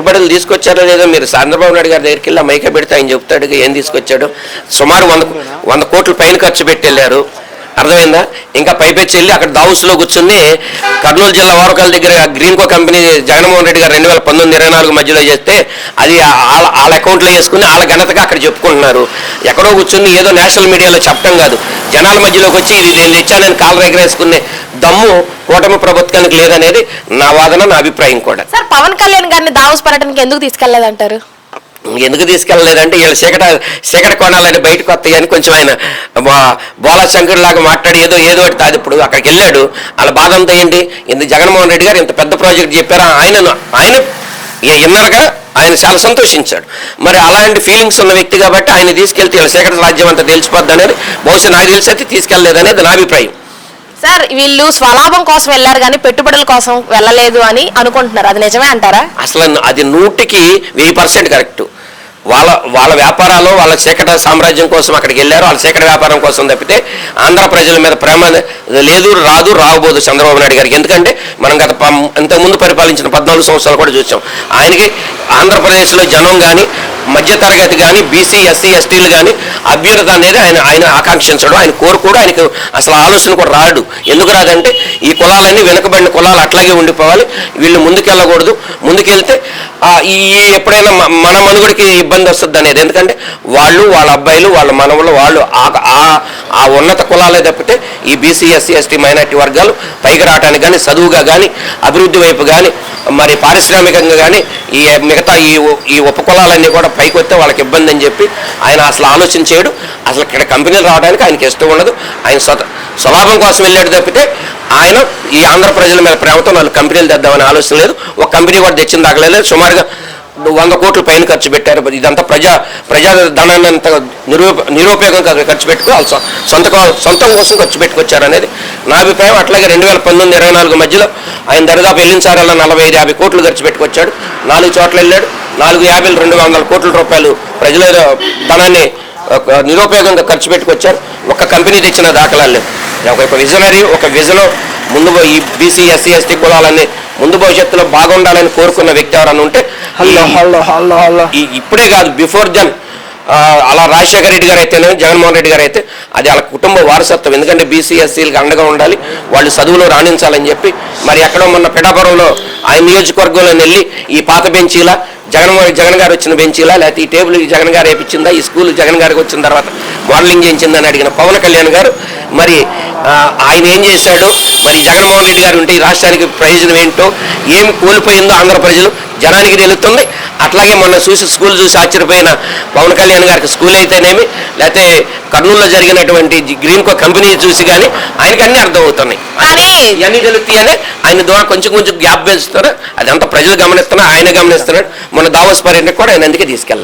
పెట్టుబడులు తీసుకొచ్చారో లేదో మీరు చంద్రబాబు నాయుడు గారి దగ్గరికి వెళ్ళి మైక పెడితే ఆయన చెప్తాడు ఏం తీసుకొచ్చాడు? సుమారు వంద వంద కోట్ల పైన ఖర్చు పెట్టి వెళ్ళారు అర్థమైందా? ఇంకా పైపెచ్చి వెళ్ళి అక్కడ దావుస్లో కూర్చుని కర్నూలు జిల్లా ఓరకాల దగ్గర గ్రీన్కో కంపెనీ జగన్మోహన్ రెడ్డి గారు రెండు వేల పంతొమ్మిది ఇరవై నాలుగు మధ్యలో చేస్తే అది వాళ్ళ వాళ్ళ అకౌంట్లో వేసుకుని వాళ్ళ ఘనతగా అక్కడ చెప్పుకుంటున్నారు. ఎక్కడో కూర్చుని ఏదో నేషనల్ మీడియాలో చెప్పడం కాదు. జనాల మధ్యలోకి వచ్చి ఇది నేను తెచ్చానని కాలు ఎగరేసుకునే దమ్ము కూటమి ప్రభుత్వానికి లేదనేది నా వాదన నా అభిప్రాయం కూడా. సార్ పవన్ కళ్యాణ్ గారిని దావోస్ పర్యటనకి ఎందుకు తీసుకెళ్ళేదంటారు? ఎందుకు తీసుకెళ్ళలేదంటే వీళ్ళు చీకట చీకట కొనాలని బయటకు వస్తాయి అని కొంచెం ఆయన బోలా శంకర్ లాగా మాట్లాడి ఏదో ఏదో ఒకటి తాది ఇప్పుడు అక్కడికి వెళ్ళాడు. వాళ్ళ బాధ అంతా ఏంటి? ఇంత జగన్మోహన్ రెడ్డి గారు ఇంత పెద్ద ప్రాజెక్ట్ చెప్పారా? ఆయనను ఆయన ఇన్నరగా ఆయన చాలా సంతోషించాడు. మరి అలాంటి ఫీలింగ్స్ ఉన్న వ్యక్తి కాబట్టి ఆయన తీసుకెళ్తే వీళ్ళ చీకట రాజ్యం అంతా తెలిసిపోద్ది అనేది బహుశా నాకు తెలిసి అయితే తీసుకెళ్ళలేదనేది నా అభిప్రాయం. వీళ్ళు స్వలాభం కోసం వెళ్ళారు కానీ పెట్టుబడుల కోసం వెళ్ళలేదు అని అనుకుంటున్నారు. అది నిజమే అంటారా? అసలు అది నూటికి వెయ్యి పర్సెంట్ కరెక్ట్. వాళ్ళ వాళ్ళ వ్యాపారాలు వాళ్ళ చీకట సామ్రాజ్యం కోసం అక్కడికి వెళ్ళారు. వాళ్ళ చీకట వ్యాపారం కోసం తప్పితే ఆంధ్ర ప్రజల మీద ప్రేమ లేదు రాదు రాబోదు చంద్రబాబు నాయుడు గారికి. ఎందుకంటే మనం గత పం- ఇంతకుముందు పరిపాలించిన పద్నాలుగు సంవత్సరాలు కూడా చూసాం. ఆయనకి ఆంధ్రప్రదేశ్లో జనం కానీ మధ్యతరగతి కానీ బీసీ ఎస్సీ ఎస్టీలు కానీ అభ్యున్నత అనేది ఆయన ఆయన ఆకాంక్షించడం. ఆయన కోరుకోడు. ఆయనకు అసలు ఆలోచన కూడా రాడు. ఎందుకు రాదంటే ఈ కులాలన్నీ వెనుకబడిన కులాలు అట్లాగే ఉండిపోవాలి. వీళ్ళు ముందుకెళ్ళకూడదు. ముందుకెళ్తే ఈ ఎప్పుడైనా మ- మన మనుగుడికి ఇబ్బంది వస్తుంది అనేది ఎందుకంటే వాళ్ళు వాళ్ళ అబ్బాయిలు వాళ్ళ మనవులు వాళ్ళు ఆ- ఆ- ఉన్నత కులాలే తప్పితే ఈ బీసీ ఎస్సీ ఎస్టీ మైనార్టీ వర్గాలు పైకి రావడానికి కానీ చదువుగా కానీ అభివృద్ధి వైపు కానీ మరి పారిశ్రామికంగా కానీ ఈ మిగతా ఈ ఈ ఉప కులాలన్నీ కూడా పైకి వస్తే వాళ్ళకి ఇబ్బంది అని చెప్పి ఆయన అసలు ఆలోచన చేయడు. అసలు ఇక్కడ కంపెనీలు రావడానికి ఆయనకి ఇష్టం ఉండదు. ఆయన స్వత స్వలాభం కోసం వెళ్ళాడు తప్పితే ఆయన ఈ ఆంధ్ర ప్రజల మీద ప్రేమతో నాలుగు కంపెనీలు తెద్దామనే ఆలోచన లేదు. ఒక కంపెనీ కూడా తెచ్చిన దాఖలేదు సుమారుగా వంద కోట్ల పైన ఖర్చు పెట్టారు. ఇదంతా ప్రజా ప్రజా ధనాన్ని అంత నిరూప నిరుపయోగం ఖర్చు పెట్టుకో వాళ్ళ సొంత సొంతం కోసం ఖర్చు పెట్టుకొచ్చారు అనేది. నా అభిప్రాయం అట్లాగే రెండు వేల పంతొమ్మిది ఇరవై నాలుగు మధ్యలో ఆయన దరిదాపు వెళ్ళినసారల్లా నలభై ఐదు యాభై కోట్లు ఖర్చు పెట్టుకొచ్చాడు. నాలుగు చోట్ల వెళ్ళాడు. నాలుగు యాభై రెండు వందల కోట్ల రూపాయలు ప్రజల ధనాన్ని ఒక నిరుపయోగంగా ఖర్చు పెట్టుకొచ్చారు. ఒక్క కంపెనీ తెచ్చిన దాఖలాలు లేవు. ఒక విజనరీ ఒక విజలో ముందు ఈ బీసీ ఎస్సీ ఎస్టీ కులాలన్నీ ముందు భవిష్యత్తులో బాగుండాలని కోరుకున్న వ్యక్తి ఎవరన్నా ఉంటే ఇప్పుడే కాదు బిఫోర్ దెన్ అలా రాజశేఖర రెడ్డి గారు అయితేనే జగన్మోహన్ రెడ్డి గారు అయితే అది వాళ్ళ కుటుంబ వారసత్వం. ఎందుకంటే బీసీ ఎస్సీలకు అండగా ఉండాలి వాళ్ళు చదువులో రాణించాలని చెప్పి మరి ఎక్కడో మొన్న పిఠాపురంలో ఆయన నియోజకవర్గంలో వెళ్ళి ఈ పాత బెంచీలా జగన్మోహన్ జగన్ గారు వచ్చిన బెంచీలా లేకపోతే ఈ టేబుల్ జగన్ గారు వేయించిందా ఈ స్కూల్ జగన్ గారికి వచ్చిన తర్వాత మోడలింగ్ చేయించిందని అడిగిన పవన్ కళ్యాణ్ గారు మరి ఆ, ఆయన ఏం చేశాడు? మరి జగన్మోహన్ రెడ్డి గారు ఉంటే ఈ రాష్ట్రానికి ప్రయోజనం ఏంటో ఏం కోల్పోయిందో ఆంధ్ర ప్రజలు జనానికి తెలుస్తుంది. అట్లాగే మొన్న చూసి స్కూల్ చూసి ఆశ్చర్యపోయిన పవన్ కళ్యాణ్ గారికి స్కూల్ అయితేనేమి లేకపోతే కర్నూలులో జరిగినటువంటి గ్రీన్కో గ్రీన్ కో కంపెనీ చూసి కానీ ఆయనకి అన్ని అర్థమవుతున్నాయి. కానీ ఇవన్నీ జరుగుతాయని ఆయన ద్వారా కొంచెం కొంచెం గ్యాప్ పెంచుతున్నారు అదంతా ప్రజలు గమనిస్తున్నారు ఆయన గమనిస్తున్నాడు మన దావోస్ పర్యటనకు కూడా ఆయన అందుకే తీసుకెళ్ళాలి